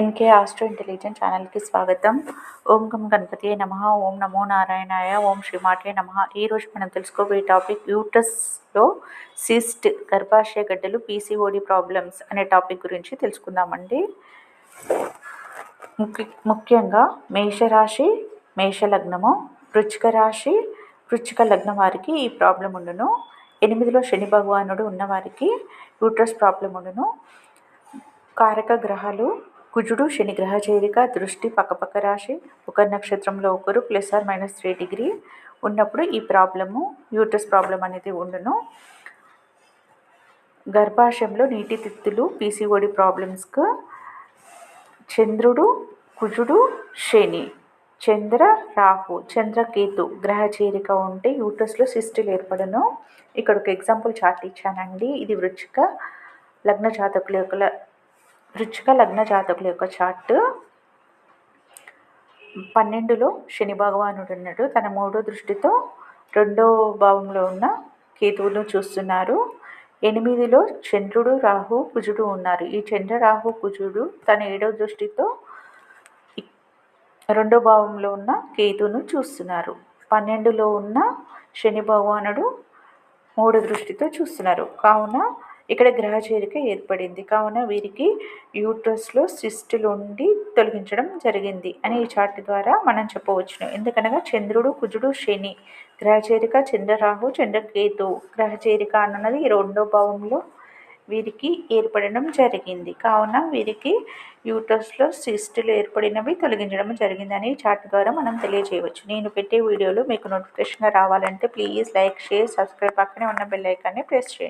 NK astro intelligent ఛానల్కి స్వాగతం. ఓం గం గణపతి నమ. ఓం నమో నారాయణాయ. ఓం శ్రీమాటే నమ. ఈరోజు మనం తెలుసుకోబోయే టాపిక్ యూటస్లో సిస్ట్ గర్భాశయ గడ్డలు పీసీఓడి ప్రాబ్లమ్స్ అనే టాపిక్ గురించి తెలుసుకుందామండి. ముఖ్య ముఖ్యంగా మేషరాశి మేషలగ్నము వృచ్చిక రాశి వృచ్చిక లగ్నం వారికి ఈ ప్రాబ్లం ఉండును. ఎనిమిదిలో శని భగవానుడు ఉన్నవారికి యూట్రస్ ప్రాబ్లం ఉండును. కారక గ్రహాలు కుజుడు శని గ్రహ చేరిక దృష్టి పక్కపక్క రాశి ఒక నక్షత్రంలో ఒకరు plus or minus three degree ఉన్నప్పుడు ఈ ప్రాబ్లము యూటస్ ప్రాబ్లం అనేది ఉండును. గర్భాశయంలో నీటి తిత్తులు పీసీఓడి ప్రాబ్లమ్స్కు చంద్రుడు కుజుడు శని చంద్ర రాహు చంద్రకేతు గ్రహ చేరిక ఉంటే యూటస్లో సిస్టులు ఏర్పడను. ఇక్కడ ఒక ఎగ్జాంపుల్ చార్ట్ ఇచ్చానండి. ఇది వృచ్చిక లగ్న జాతకుల యొక్క వృచ్చిక లగ్న జాతకుల యొక్క చార్ట్. పన్నెండులో శని భగవానుడు ఉన్నాడు. తన మూడో దృష్టితో రెండో భావంలో ఉన్న కేతువును చూస్తున్నారు. ఎనిమిదిలో చంద్రుడు రాహు కుజుడు ఉన్నారు. ఈ చంద్ర రాహు కుజుడు తన ఏడో దృష్టితో రెండో భావంలో ఉన్న కేతును చూస్తున్నారు. పన్నెండులో ఉన్న శని భగవానుడు మూడు దృష్టితో చూస్తున్నారు. కావున ఇక్కడ గ్రహచేరిక ఏర్పడింది. కావున వీరికి యూట్రస్లో సిస్టులు ఉండి తొలగించడం జరిగింది అని ఈ చార్ట్ ద్వారా మనం చెప్పవచ్చును. ఎందుకనగా చంద్రుడు కుజుడు శని గ్రహచేరిక చంద్రరాహు చంద్రకేతు. గ్రహచేరిక అన్నది ఈ రెండో భావంలో వీరికి ఏర్పడడం జరిగింది. కావున వీరికి యూట్రస్లో సిస్టులు ఏర్పడినవి తొలగించడం జరిగిందని చార్ట్ ద్వారా మనం తెలియజేయవచ్చు. నేను పెట్టే వీడియోలు మీకు నోటిఫికేషన్గా రావాలంటే ప్లీజ్ లైక్ షేర్ సబ్స్క్రైబ్ పక్కనే ఉన్న బెల్ ఐకాన్ని ప్రెస్ చేయండి.